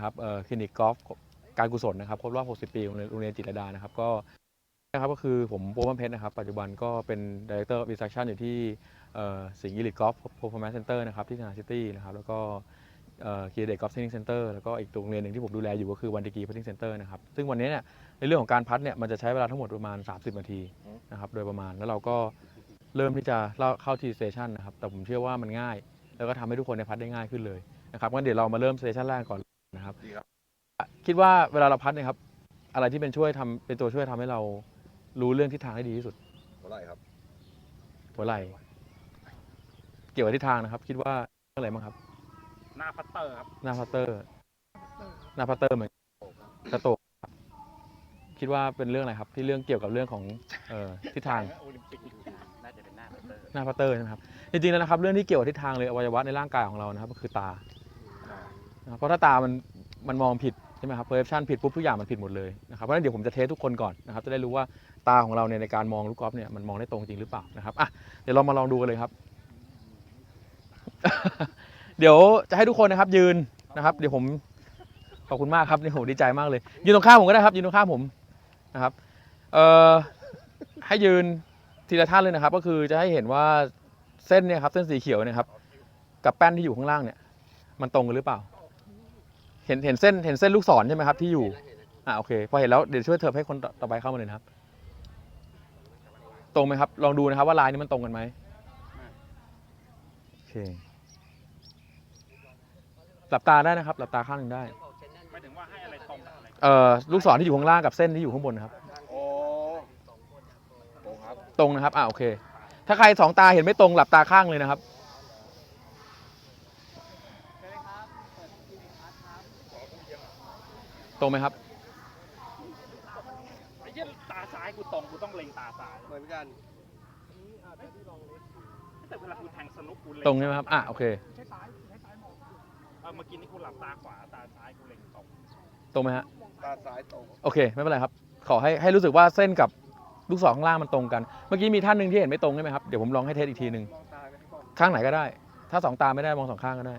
นะครับคลินิกกอล์ฟการกุศลนะครับครบรอบ 60 ปีของโรงเรียนจิตรดานะครับก็นะครับก็คือผมโปรมันเพชรนะครับปัจจุบันก็เป็น Director of Instruction อยู่ที่สิงห์อีลิกอล์ฟ Performance Center นะครับที่ธนาซิตี้นะครับแล้วก็คีเดตกอล์ฟเทนนิ่งเซ็นเตอร์แล้วก็อีกโรงเรียนหนึ่งที่ผมดูแลอยู่ก็คือวันดีกีพัทติ้งเซ็นเตอร์นะครับซึ่งวันนี้เนี่ยในเรื่องของการพัดเนี่ยมันจะใช้เวลาทั้งหมดประมาณ 30 นาทีนะครับโดยประมาณแล้วเราก็เริ่มที่จะเล่าเข้าทีสเตชันนะครับแต่ผมเชื่อว่ามันง่าย แล้วก็ทำให้ทุกคนในพัดได้ง่ายขึ้นเลยนะครับงั้นเดี๋ยวเรามาเริ่มสเตชันแรกก่อน นะครับ ดีครับ คิดว่าเวลาเราพัดเนี่ยครับ อะไรที่เป็นช่วยทำเป็นตัวช่วยทำให้เรารู้เรื่องทิศทางได้ดีที่สุด เท่าไหร่ครับ หัวไหล่เกี่ยวกับทิศทางนะครับ คิดว่าเรื่องอะไรบ้างครับ หน้าพัตเตอร์ครับ หน้าพัตเตอร์ หน้าพัตเตอร์เหมือนกระโตกครับคิดว่าเป็นเรื่องอะไรครับ ที่เรื่องเกี่ยวกับเรื่องของเอ่อทิศทาง โอลิมปิกน่าจะเป็นหน้าพัตเตอร์หน้าพัตเตอร์ใช่ไหมครับ จริงๆแล้วนะครับ เรื่องที่เกี่ยวกับทิศทางเลยอวัยวะในร่างกายของเรานะครับก็คือตานะครับเพราะถ้าตามัน มันมองผิดใช่ไหมครับ perception ผิดปุ๊บทุกอย่างมันผิดหมดเลยนะครับเพราะฉะนั้นเดี๋ยวผมจะเทสทุกคนก่อนนะครับจะได้รู้ว่าตาของเราเนี่ยในการมองลูกกอล์ฟเนี่ยมันมองได้ตรงจริงหรือเปล่านะครับอะเดี๋ยวเรามาลองดูกันเลยครับ เดี๋ยวจะให้ทุกคนนะครับ ยืนนะครับ เดี๋ยวผมขอบคุณมากครับนี่ผมดีใจมากเลยยืนตรงข้ามผมก็ได้ครับยืนตรงข้ามผมนะครับเอ่อให้ยืนทีละท่านเลยนะครับ ก็คือจะให้เห็นว่าเส้นเนี่ยครับเส้นสีเขียวเนี่ยครับกับแป้นที่อยู่ข้างล่างเนี่ย มันตรงกันหรือเปล่า ห็นเห็นเส้นเห็นเส้นลูกศรใช่ไหมครับที่อยู่อ่าโอเคพอเห็นแล้วเดี๋ยวช่วยเถิบให้คนต่อต่อไปเข้ามาเลยนะครับ ตรงไหมครับ ลองดูนะครับว่าลายนี้มันตรงกันไหมโอเคหลับตาได้นะครับ หลับตาข้างหนึ่งได้หมายถึงว่าให้อะไรตรงกับอะไรเอ่อลูกศรที่อยู่ข้างล่างกับเส้นที่อยู่ข้างบนนะครับ โอ้ตรงครับ ตรงนะครับอ่าโอเค ถ้าใครสองตาเห็นไม่ตรงหลับตาข้างเลยนะครับ ตรงไหมครับ ไอ้เหี้ยตาซ้ายกูตรงกูต้องเล็งตาซ้ายเหมือนกันแต่เวลากูแทงสนุกกูเล็งตรงใช่ไหมครับ อะโอเคเออเมื่อกี้นี่กูหลับตาขวาตาซ้ายกูเล็งตรงตรงไหมฮะ ตาซ้ายตรงโอเค ไม่เป็นไรครับ ขอให้ให้รู้สึกว่าเส้นกับลูกศรข้างล่างมันตรงกัน เมื่อกี้มีท่านหนึ่งที่เห็นไม่ตรงใช่ไหมครับ เดี๋ยวผมลองให้เทสอีกทีหนึ่งมองตากันให้ก่อนข้างไหนก็ได้ ถ้าสองตาไม่ได้มองสองข้างก็ได้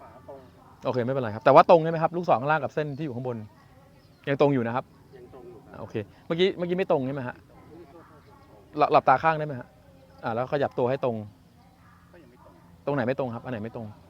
ขวาตรง โอเคไม่เป็นไรครับ แต่ว่าตรงใช่ไหมครับ ลูกศรข้างล่างกับเส้นที่อยู่ข้างบน ยังตรงอยู่นะครับยังตรงอยู่อะโอเคเมื่อกี้เมื่อกี้ไม่ตรงใช่ไหมฮะหลับหลับตาข้างได้ไหมฮะอ่าแล้วขยับตัวให้ตรง ก็ยังไม่ตรง ตรงไหนไม่ตรงครับ อันไหนไม่ตรงต